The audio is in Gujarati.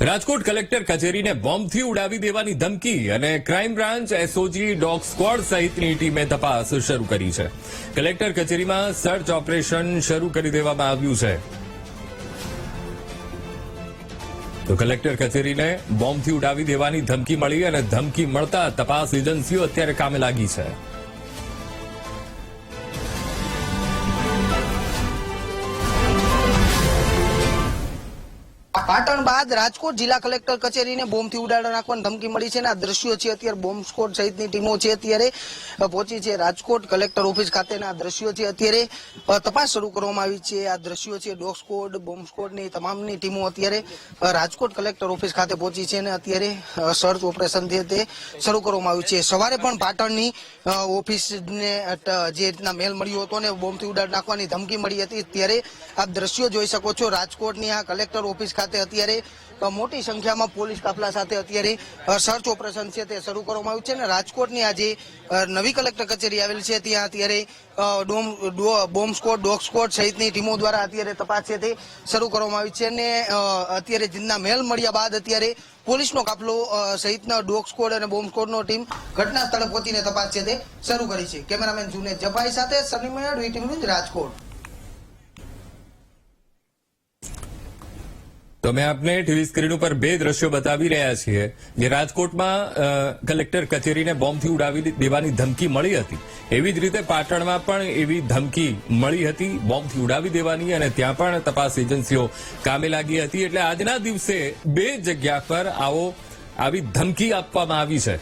રાજકોટ કલેક્ટર કચેરીને બોમ્બથી ઉડાવી દેવાની ધમકી અને crime branch SOG dog squad સહિતની ટીમે તપાસ શરૂ કરી છે. કલેક્ટર કચેરીમાં સર્ચ ઓપરેશન શરૂ કરી દેવામાં આવ્યું છે. તો કલેક્ટર કચેરીને બોમ્બથી ઉડાવી દેવાની ધમકી મળી અને ધમકી મળતા તપાસ એજન્સીઓ અત્યારે કામે લાગી છે. પાટણ બાદ રાજકોટ જિલ્લા કલેક્ટર કચેરીને બોમ્બથી ઉડાડી નાખવાની ધમકી મળી છે અને આ દ્રશ્યો છે અત્યારે બોમ્બ સ્કોડ સહિતની ટીમો છે અત્યારે પહોંચી છે રાજકોટ કલેક્ટર ઓફિસ ખાતેના દ્રશ્યો છે અત્યારે તપાસ શરૂ કરવામાં આવી છે. આ દ્રશ્યો છે ડોગ સ્કોડ, બોમ્બ સ્કોડની તમામની ટીમો અત્યારે રાજકોટ કલેક્ટર ઓફિસ ખાતે પહોંચી છે અને અત્યારે સર્ચ ઓપરેશન છે તે શરૂ કરવામાં આવ્યું છે. સવારે પણ પાટણની ઓફિસને જે રીતના મેલ મળ્યો હતો ને બોમ્બથી ઉડાડ નાખવાની ધમકી મળી હતી. ત્યારે આ દ્રશ્યો જોઈ શકો છો રાજકોટની આ કલેક્ટર ઓફિસ ખાતે અત્યારે મોટી સંખ્યામાં પોલીસ કાફલા સાથે અત્યારે સર્ચ ઓપરેશન છે તે શરૂ કરવામાં આવ્યું છે અને રાજકોટની આજે નવી કલેક્ટર કચેરી આવેલી છે. ત્યાં અત્યારે બોમ્બ સ્કોડ ડોગ સ્કોડ સહિતની ટીમો દ્વારા અત્યારે તપાસ છે તે શરૂ કરવામાં આવી છે અને અત્યારે જીંદના મેલ મળ્યા બાદ અત્યારે પોલીસનો કાફલો સહિતના ડોગ સ્કોડ અને બોમ્બ સ્કોડનો ટીમ ઘટના સ્થળે પહોંચીને તપાસ છે તે શરૂ કરી છે. કેમેરામેન જુનેદ જફાઈ સાથે સની મયડ વીટીવી રાજકોટ. અમે આપને ટીવી સ્ક્રીન ઉપર બે દ્રશ્યો બતાવી રહ્યા છીએ. જે રાજકોટમાં કલેક્ટર કચેરીને બોમ્બથી ઉડાવી દેવાની ધમકી મળી હતી. એવી જ રીતે પાટણમાં પણ એવી ધમકી મળી હતી, બોમ્બથી ઉડાવી દેવાની અને ત્યાં પણ તપાસ એજન્સીઓ કામે લાગી હતી. એટલે આજના દિવસે બે જગ્યા પર આવો, આવી ધમકી આપવામાં આવી છે.